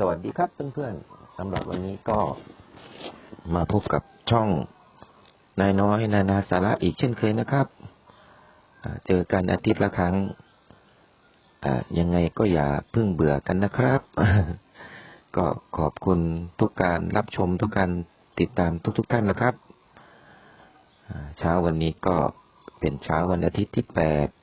สวัสดีครับเพื่อนๆสำหรับวันนี้ก็มาพบกับช่องนายน้อยนานาสาระอีกเช่นเคยนะครับเจอกันอาทิตย์ละครั้งยังไงก็อย่าเพิ่งเบื่อกันนะครับ ก็ขอบคุณทุกการรับชมทุกการติดตามทุกๆท่านนะครับเช้าวันนี้ก็เป็นเช้าวันอาทิตย์ที่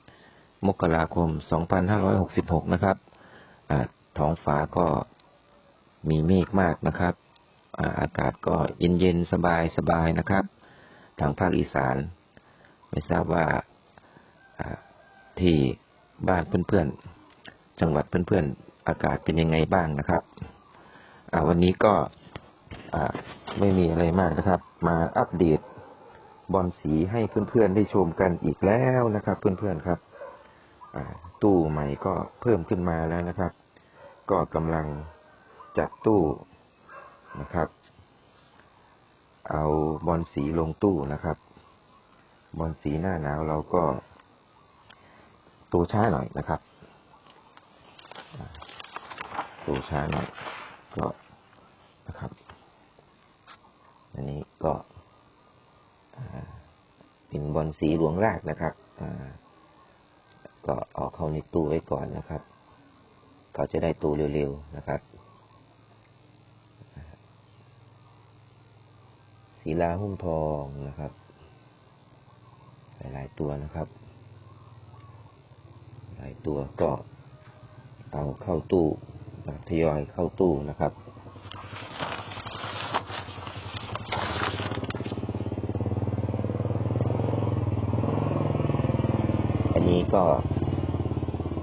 8 มกราคม 2566 นะครับท้องฟ้าก็ มีเมฆมากนะครับอากาศก็เย็นๆ สบายๆ นะครับ ทางภาคอีสาน ไม่ทราบว่าที่บ้านเพื่อนๆ จังหวัดเพื่อนๆ อากาศเป็นยังไงบ้างนะครับ วันนี้ก็ไม่มีอะไรมากนะครับ มาอัปเดตบอลสีให้เพื่อนๆ ได้ชมกันอีกแล้วนะครับ เพื่อนๆ ครับ ตู้ใหม่ก็เพิ่มขึ้นมาแล้วนะครับ ก็กำลัง จัดตู้นะครับ เอาบอลสีลงตู้นะครับ บอลสีหน้าหนาวเราก็ตัวช้าหน่อยนะครับ ตัวช้าหน่อยก็นะครับ อันนี้ก็เป็นบอลสีหลวงรากนะครับก็เอาเข้าในตู้ไว้ก่อนนะครับ เขาจะได้ตัวเร็วๆนะครับ ศีลาหุ้มทองนะครับ หลาย ๆ ตัวนะครับ หลายตัวก็เอาเข้าตู้ทยอยเข้าตู้นะครับอันนี้ก็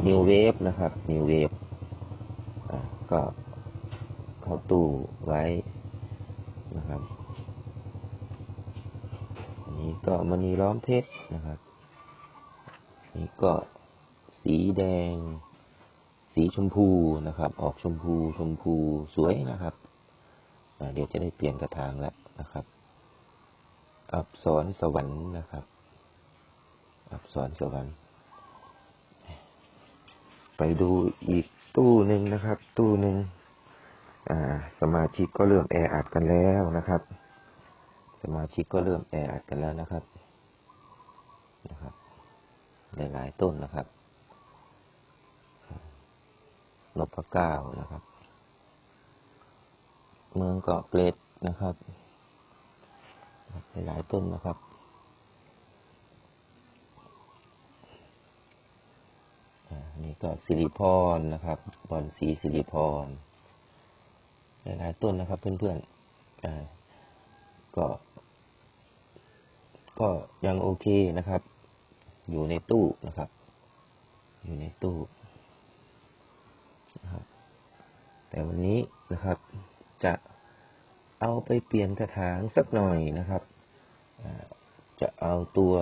New Wave นะครับ New Wave ก็เข้าตู้ไว้นะครับ นนี้ก็มณีล้อมเพชรนะครับ นี่ก็สีแดง สีชมพูนะครับ ออกชมพูชมพูสวยนะครับเดี๋ยวจะได้เปลี่ยนกระถางแล้วนะครับ อับสรสวรรค์นะครับ อับสรสวรรค์ ไปดูอีกตู้หนึ่งนะครับ ตู้หนึ่งอ่าสมาชิกก็เริ่มแออัดกันแล้วนะครับ สมาชิกก็เริ่มแออัดกันแล้วนะครับ นะครับหลายๆต้นนะครับนพเก้านะครับ เมืองเกาะเกร็ดนะครับ หลายๆต้นนะครับอ่านี่ก็สิริพรนะครับ บอนสีสิริพร หลายๆต้นนะครับเพื่อนๆอ่าก็ ก็ยังโอเคนะครับ อยู่ในตู้นะครับ อยู่ในตู้นะครับ แต่วันนี้นะครับ จะเอาไปเปลี่ยนกระถางสักหน่อยนะครับจะเอาตัว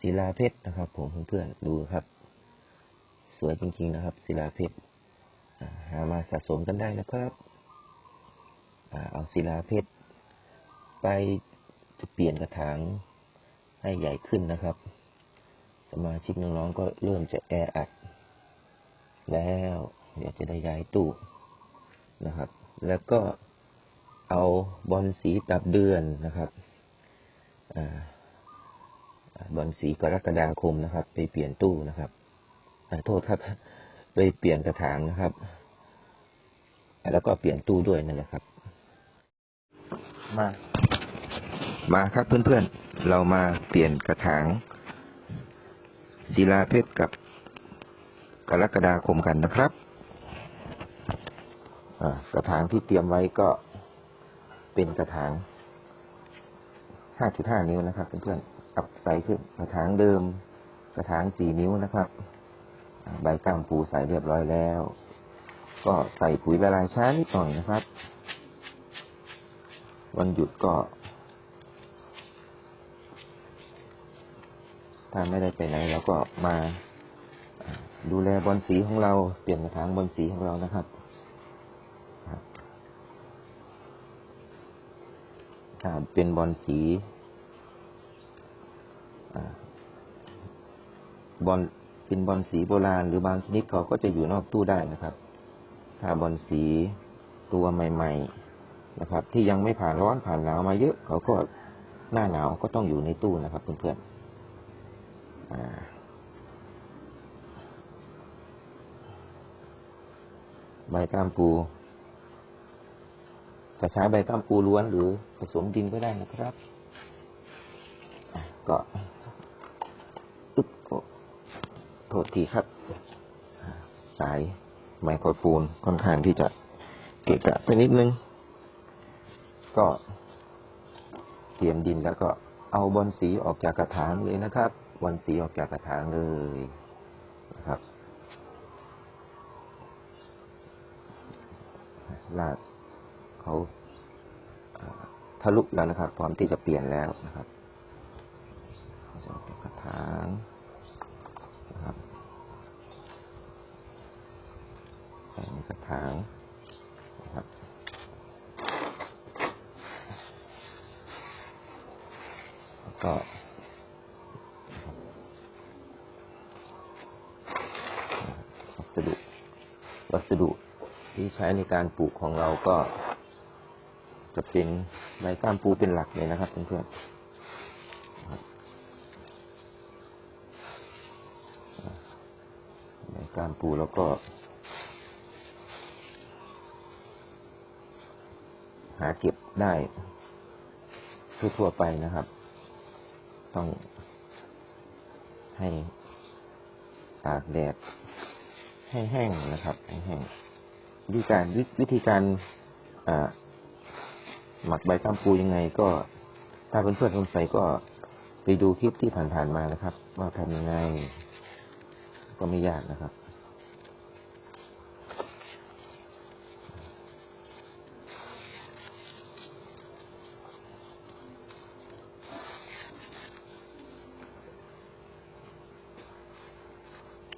ศิลาเพชรนะครับ ผมเพื่อนๆดูครับ สวยจริง ๆ นะครับศิลาเพชรหามาสะสมกันได้นะครับ เอาศิลาเพชร ไปจะเปลี่ยนกระถางให้ใหญ่ขึ้นนะครับ สมาชิกน้องๆก็เริ่มจะแออัด แล้วเดี๋ยวจะได้ย้ายตู้นะครับ แล้วก็เอาบอลสีตับเดือนนะครับอบอลสีกรกฎาคมนะครับ ไปเปลี่ยนตู้นะครับโทษครับ ไปเปลี่ยนกระถางนะครับ แล้วก็เปลี่ยนตู้ด้วยนั่นแหละครับ มา มาครับเพื่อนๆ เรามาเปลี่ยนกระถางศิลาเพชรกับกรกฎาคมกันนะครับกระถางที่เตรียมไว้ก็เป็นกระถาง 5.5 นิ้วนะครับเพื่อนๆ อัพไซส์ขึ้นกระถางเดิม กระถาง 4 นิ้วนะครับ ใบก้ามปูใส่เรียบร้อยแล้ว ก็ใส่ปุ๋ยละลายช้านิดหน่อยนะครับ วันหยุดก็ ถ้าไม่ได้ไปไหนเราก็มาดูแลบอลสีของเราเปลี่ยนกระถางบอลสีของเรานะครับถ้าเป็นบอลสีบอลเป็นบอลสีโบราณ หรือบางชนิดเขาก็จะอยู่นอกตู้ได้นะครับ ถ้าบอลสีตัวใหม่ ๆนะครับ ที่ยังไม่ผ่านร้อนผ่านหนาวมาเยอะเขาก็หน้าหนาวก็ต้องอยู่ในตู้นะครับเพื่อนๆ ใบกล้ามปูจะใช้ใบกล้ามปูล้วนหรือผสมดินก็ได้นะครับก็อึ๊บโทษทีครับ สายไมโครโฟนค่อนข้างที่จะเกะกะไปนิดนึง ก็เตรียมดินแล้วก็เอาบอลสีออกจากกระถางเลยนะครับ บอลสีออกจากกระถางเลยนะครับลาดเขาทะลุแล้วนะครับ พร้อมที่จะเปลี่ยนแล้วนะครับออกจากกระถางนะครับใส่ในกระถางนะครับแล้วก็วัสดุวั สดุที่ใช้ในการปลูกของเราก็จะเป็นใบก้ามปูเป็นหลักเลยนะครับเพื่อนๆใบก้ามปูแล้วก็ หาเก็บได้ทั่วๆไปนะครับ ต้องให้ตากแดด ให้แห้งนะครับให้แห้งวิธีการวิวิธีการหมักใบกัมปูยังไงก็ ถ้าเพื่อนๆสงสัยก็ไปดูคลิปที่ผ่านๆมานะครับ ว่าทำยังไง ก็ไม่ยากนะครับ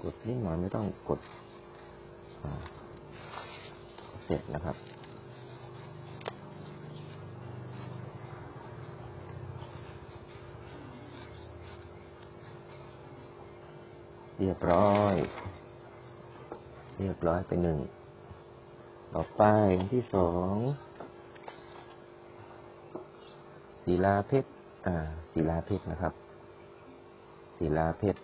กดนิดหน่อยไม่ต้องกด เสร็จนะครับ เรียบร้อย เรียบร้อยไปหนึ่ง ต่อไปที่สองศิลาเพชร อ่าศิลาเพชรนะครับศิลาเพชร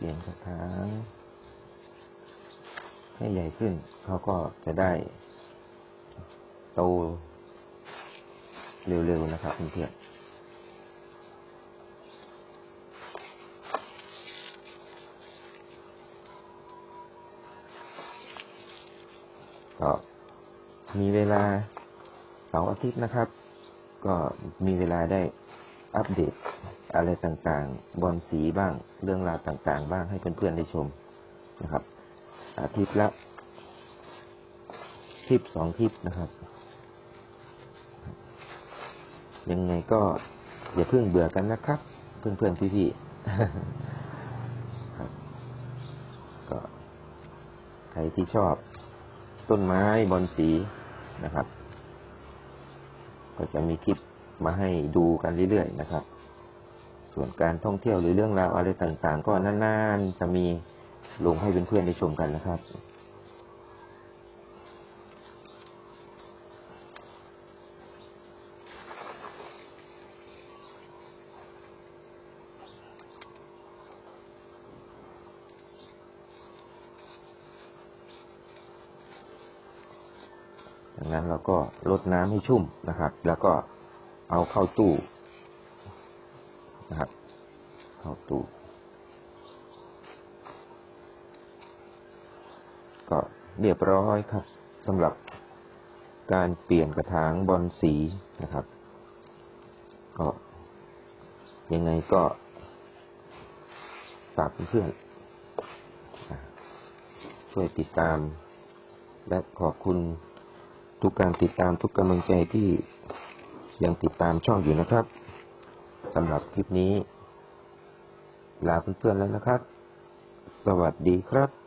เปลี่ยนกระถางให้ใหญ่ขึ้น เขาก็จะได้โตเร็วๆนะครับเพื่อนก็มีเวลาเสาร์อาทิตย์นะครับ ก็มีเวลาได้ อัปเดตอะไรต่างๆ บอลสีบ้าง เรื่องราวต่างๆ บ้างให้เพื่อนๆได้ชมนะครับอาทิตย์ละคลิปสองคลิปนะครับ ยังไงก็อย่าเพิ่งเบื่อกันนะครับ เพื่อนๆพี่ๆครับก็ใครที่ชอบต้นไม้บอลสีนะครับ ก็จะมีคลิป มาให้ดูกันเรื่อยๆนะครับ ส่วนการท่องเที่ยวหรือเรื่องราวอะไรต่างๆ ก็นานๆจะมีลงให้เพื่อนๆได้ชมกันนะครับดังนั้นเราก็ลดน้ำให้ชุ่มนะครับ แล้วก็ เอาเข้าตู้นะครับเข้าตู้ ก็เรียบร้อยครับสำหรับการเปลี่ยนกระถางบอลสีนะครับ ก็ ยังไงก็ฝากเพื่อนๆช่วยติดตาม และขอบคุณทุกการติดตามทุกกำลังใจที่ ยังติดตามช่องอยู่นะครับสำหรับคลิปนี้ ลาเพื่อนๆแล้วนะครับ สวัสดีครับ